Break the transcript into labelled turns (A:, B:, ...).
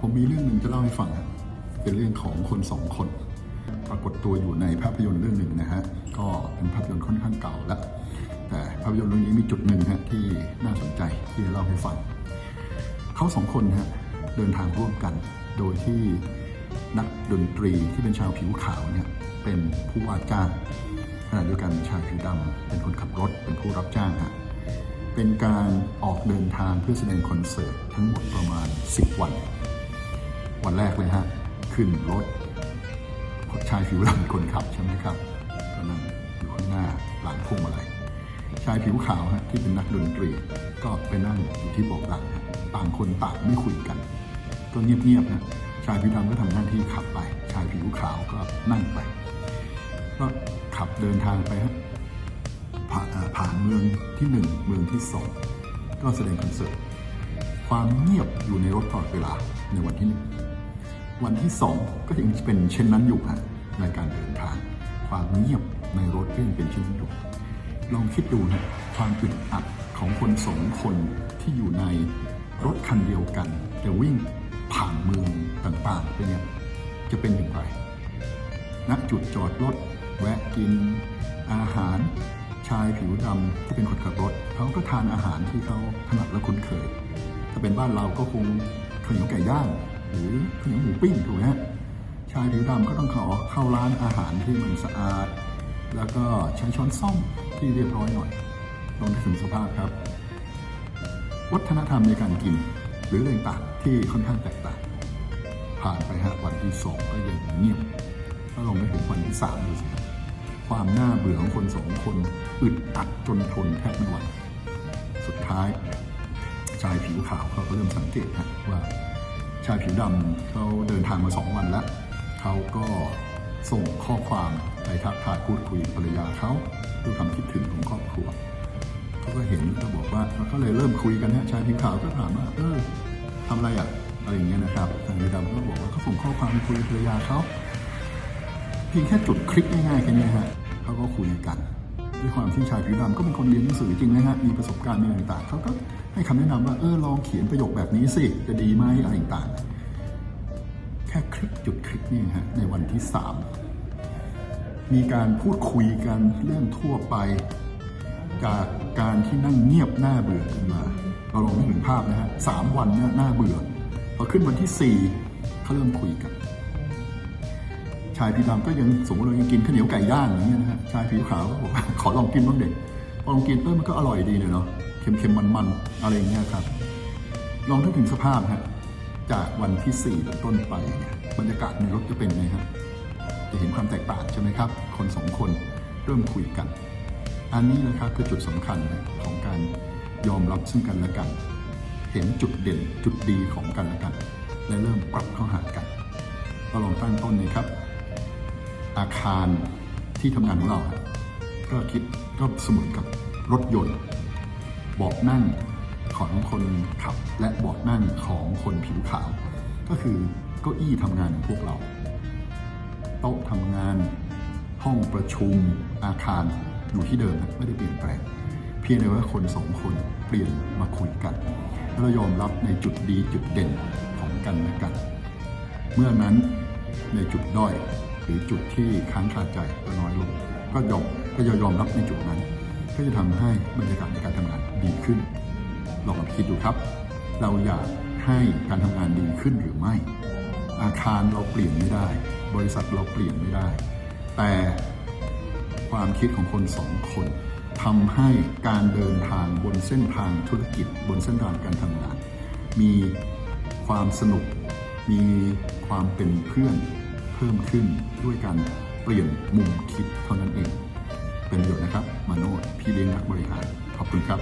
A: ผมมีเรื่องหนึ่งจะเล่าให้ฟังครับเป็นเรื่องของคนสองคน ปรากฏตัวอยู่ในภาพยนตร์เรื่องหนึ่งนะฮะ ก็เป็นภาพยนตร์ค่อนข้างเก่าแล้ว แต่ภาพยนตร์เรื่องนี้มีจุดหนึ่งฮะที่น่าสนใจที่จะเล่าให้ฟัง เขาสองคนฮะเดินทางร่วมกัน โดยที่นักดนตรีที่เป็นชาวผิวขาวเนี่ยเป็นผู้ว่าจ้างขณะเดียวกันชายผิวดำเป็นคนขับรถเป็นผู้รับจ้างฮะ เป็นการออกเดินทางเพื่อแสดงคอนเสิร์ตทั้งหมดประมาณ 10 วัน วันแรกเลยฮะ ขึ้นรถชายผิวดำคนขับใช่ไหมครับก็นั่งอยู่ข้างหน้าหลังพวงมาลัยชายผิวขาวฮะที่เป็นนักดนตรี ก็ไปนั่งอยู่ที่เบาะหลังต่างคนต่างไม่คุยกัน ก็เงียบๆนะชายผิวดำก็ทำหน้าที่ขับไป ชายผิวขาวก็นั่งไป ก็ขับเดินทางไปฮะ เมืองที่หนึ่งเมืองที่สองก็แสดงคอนเสิร์ตความเงียบอยู่ในรถตลอดเวลาในวันที่หนึ่งวันที่สองก็ยังเป็นเช่นนั้นอยู่ฮะในการเดินทางความเงียบในรถก็ยังเป็นเช่นนั้นอยู่ลองคิดดูนะความอึดอัดของคนสองคนที่อยู่ในรถคันเดียวกันแต่วิ่งผ่านเมืองต่างๆไปเนี่ยจะเป็นอย่างไรณจุดจอดรถแวะกินอาหารายผิวดำที่เป็นคนขับรถเขาก็ทานอาหารที่เขาถนัดและคุ้นเคย ถ้าเป็นบ้านเราก็คงข้าวเหนียวไก่ย่างหรือข้าวเหนียวหมูปิ้งถูกไหมฮะชายผิวดำก็ต้องขอเข้าร้านอาหารที่มันสะอาด แล้วก็ใช้ช้อนซ่อมที่เรียบร้อยหน่อยลองนึกถึงสภาพครับ วัฒนธรรมในการกิน หรืออะไรต่างที่ค่อนข้างแตกต่าง ผ่านไปฮะวันที่สองก็ยังเงียบถ้าลองไปถึงวันที่สามดูสิ ความน่าเบื่อของคนสองคนอึดอัดจนทนแทบไม่ไหวสุดท้าย ชายผิวขาวเขาก็เริ่มสังเกตฮะว่า ชายผิวดำเขาเดินทางมาสองวันแล้วเขาก็ส่งข้อความไปทักทายพูดคุยภรรยาเขาด้วยความคิดถึงของครอบครัวเขาก็เห็นก็บอกว่าเขาก็เลยเริ่มคุยกันฮะชายผิวขาวก็ถามว่าเออทำอะไรอะอะไรอย่างเงี้ยนะครับชายผิวดำก็บอกว่าเขาส่งข้อความคุยภรรยาเขา เพียงแค่จุดคลิกง่ายๆแค่นี้ฮะเขาก็คุยกัน ด้วยความที่ชายผิวดำก็เป็นคนเรียนหนังสือจริงนะฮะมีประสบการณ์มีอะไรต่างๆเขาก็ให้คำแนะนำว่าเออลองเขียนประโยคแบบนี้สิจะดีไหมอะไรต่างๆแค่คลิกจุดคลิกนี่ฮะในวันที่สามมีการพูดคุยกันเรื่องทั่วไป จากการที่นั่งเงียบหน้าเบื่อขึ้นมาเราลองนึกถึงภาพนะฮะสามวันเนี่ยหน้าเบื่อพอขึ้นวันที่สี่เขาเริ่มคุยกัน ชายผิวดำก็ยังสมมติเรายังกินข้าวเหนียวไก่ย่างอย่างเงี้ยนะฮะชายผิวขาวก็บอกว่าขอลองกินบ้างเด็กพอลองกินเออมันก็อร่อยดีเลยเนาะเค็มๆมันๆอะไรอย่างเงี้ยครับ ลองนึกถึงสภาพฮะจากวันที่สี่เป็นต้นไปเนี่ยบรรยากาศในรถจะเป็นไงฮะจะเห็นความแตกต่างใช่ไหมครับ คนสองคนเริ่มคุยกัน อันนี้นะครับคือจุดสำคัญของการยอมรับซึ่งกันและกัน เห็นจุดเด่นจุดดีของกันและกัน และเริ่มปรับเข้าหากันเราลองตั้งต้นเลยครับ อาคารที่ทำงานของเรา ก็คิดก็เสมือนกับรถยนต์เบาะนั่งของคนขับและเบาะนั่งของคนผิวขาว ก็คือเก้าอี้ทำงานของพวกเรา โต๊ะทำงาน ห้องประชุมอาคารอยู่ที่เดิมไม่ได้เปลี่ยนแปลง เพียงแต่ว่าคนสองคนเปลี่ยนมาคุยกันแล้วเรายอมรับในจุดดีจุดเด่นของกันและกัน เมื่อนั้นในจุดด้อย หรือจุดที่ค้างคาใจก็น้อยลง ก็ยอมก็จะยอมรับในจุดนั้น ก็จะทำให้บรรยากาศในการทำงานดีขึ้น ลองมาคิดดูครับ เราอยากให้การทำงานดีขึ้นหรือไม่ อาคารเราเปลี่ยนไม่ได้ บริษัทเราเปลี่ยนไม่ได้ แต่ความคิดของคนสองคนทำให้การเดินทางบนเส้นทางธุรกิจ บนเส้นทางการทำงาน มีความสนุก มีความเป็นเพื่อน พิ่มขึ้นด้วยการเปลี่ยนมุมคิดเท่านั้นเอง เป็นประโยชน์นะครับ มาโนดพี่เลี้ยงนักบริหาร ขอบคุณครับ